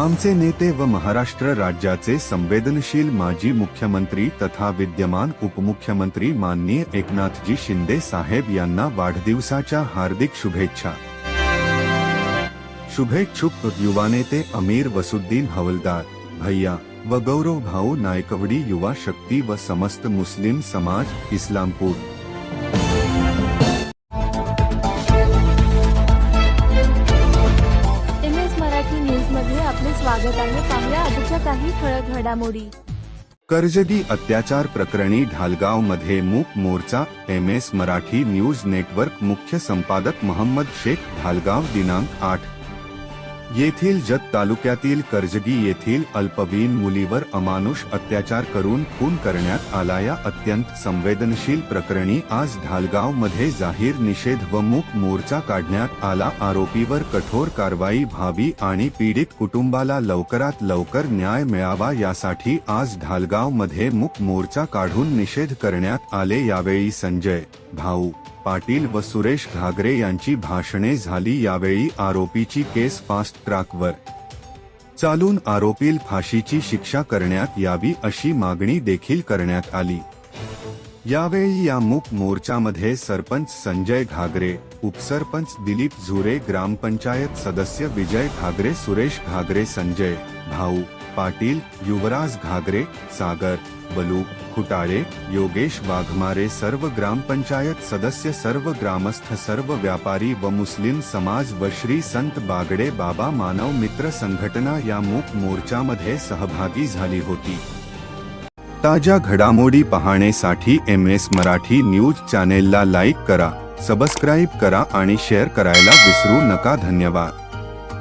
आमचे नेते व महाराष्ट्र राज्याचे संवेदनशील माजी मुख्यमंत्री तथा विद्यमान उपमुख्यमंत्री माननीय एकनाथजी शिंदे साहेब यांना वाढदिवसाच्या हार्दिक शुभेच्छा. शुभेच्छुक युवा नेते अमीर वसुद्दीन हवलदार भैया व गौरव भाऊ नायकवडी युवा शक्ती व समस्त मुस्लिम समाज इस्लामपूर. आपले स्वागत आहे पाहुया आजच्या काही ठळक घडामोडी. कर्जदी अत्याचार प्रकरणी ढालगावमध्ये मूक मोर्चा M S Marathi news network मुख्य संपादक मोहम्मद शेख ढालगाव दिनांक आठ. येथील जत तालुक्यातील कर्जगी येथील अल्पवयीन मुलीवर अमानुष अत्याचार करून खून करण्यात आला या अत्यंत संवेदनशील प्रकरणी आज ढालगावमध्ये जाहीर निषेध व मूक मोर्चा काढण्यात आला. आरोपीवर कठोर कारवाई व्हावी आणि पीडित कुटुंबाला लवकरात लवकर न्याय मिळावा यासाठी आज ढालगावमध्ये मूक मोर्चा काढून निषेध करण्यात आले. यावेळी संजय भाऊ पाटील व सुरेश घागरे यांची भाषणे झाली यावेळी आरोपीची केस फास्ट ट्रॅकवर. चालून आरोपील फाशीची शिक्षा करण्यात यावी अशी मागणी देखील करण्यात आली. यावेळी या मूक मोर्चामध्ये सरपंच संजय घागरे उपसरपंच दिलीप झुरे ग्रामपंचायत सदस्य विजय घागरे सुरेश घागरे संजय भाऊ पाटील युवराज घागरे सागर बलू खुटाळे योगेश वाघमारे सर्व ग्रामपंचायत सदस्य सर्व ग्रामस्थ सर्व व्यापारी व मुस्लिम समाज व श्री संत बागडे बाबा मानव मित्र संघटना या मूक मोर्चामध्ये सहभागी झाली होती. ताज्या घडामोडी पाहण्यासाठी एम एस मराठी न्यूज चॅनेलला लाईक करा सबस्क्राईब करा आणि शेअर करायला विसरू नका. धन्यवाद.